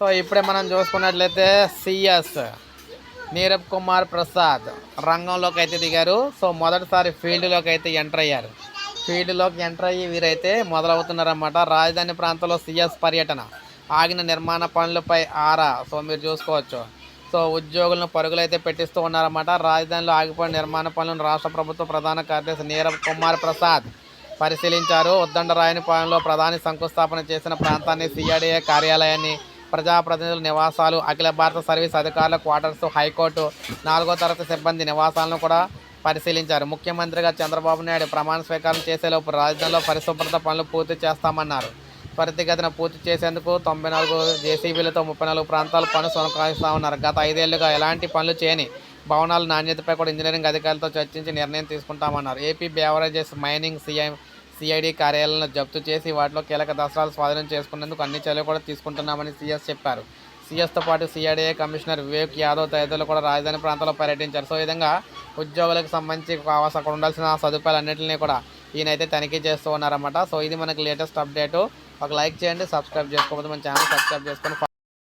So ఇప్పుడే మనం చూసుకున్నట్లయితే సిఎస్ నీరబ్ కుమార్ ప్రసాద్ రంగంలోకి అయితే దిగారు. సో మొదటిసారి ఫీల్డ్లోకి అయితే ఎంటర్ అయ్యారు. ఫీల్డ్లోకి ఎంటర్ అయ్యి వీరైతే మొదలవుతున్నారన్నమాట. రాజధాని ప్రాంతంలో సిఎస్ పర్యటన ఆగిన నిర్మాణ పనులపై ఆరా. సో మీరు చూసుకోవచ్చు. సో ఉద్యోగులను పరుగులైతే పెట్టిస్తూ ఉన్నారన్నమాట. రాజధానిలో ఆగిపోయిన నిర్మాణ పనులను రాష్ట్ర ప్రభుత్వ ప్రధాన కార్యదర్శి నీరబ్ కుమార్ ప్రసాద్ పరిశీలించారు. ఉద్దండరాయనిపాలెంలో ప్రధాని శంకుస్థాపన చేసిన ప్రాంతాన్ని సిఆర్డీఏ కార్యాలయాన్ని ప్రజాప్రతినిధుల నివాసాలు అఖిల భారత సర్వీస్ అధికారుల క్వార్టర్స్ హైకోర్టు నాలుగో తరగతి సిబ్బంది నివాసాలను కూడా పరిశీలించారు. ముఖ్యమంత్రిగా చంద్రబాబు నాయుడు ప్రమాణ స్వీకారం చేసేలోపు రాజధానిలో పరిశుభ్రత పనులు పూర్తి చేస్తామన్నారు. త్వరితగతిన పూర్తి చేసేందుకు తొంభై నాలుగు జేసీబీలతో ముప్పై నాలుగు ప్రాంతాలు పనులు కొనసాగిస్తా గత ఐదేళ్ళుగా ఎలాంటి పనులు చేయని భవనాల నాణ్యతపై కూడా ఇంజనీరింగ్ అధికారులతో చర్చించి నిర్ణయం తీసుకుంటామన్నారు. AP beverages mining CI CID కార్యాలయాలను జప్తు చేసి వాటిలో కీలక దసరాలు స్వాధీనం చేసుకునేందుకు అన్ని చర్యలు కూడా తీసుకుంటున్నామని సీఎస్ చెప్పారు. సీఎస్తో పాటు సిఐడిఏ కమిషనర్ వివేక్ యాదవ్ తదితరులు కూడా రాజధాని ప్రాంతంలో పర్యటించారు. సో విధంగా ఉద్యోగులకు సంబంధించి కావాల్సిన అక్కడ ఉండాల్సిన సదుపాయాలన్నింటినీ కూడా ఈయనైతే తనిఖీ చేస్తూ ఉన్నారన్నమాట. సో ఇది మనకి లేటెస్ట్ అప్డేటు. ఒక లైక్ చేయండి సబ్స్క్రైబ్ చేసుకోకపోతే మన ఛానల్ సబ్స్క్రైబ్ చేసుకొని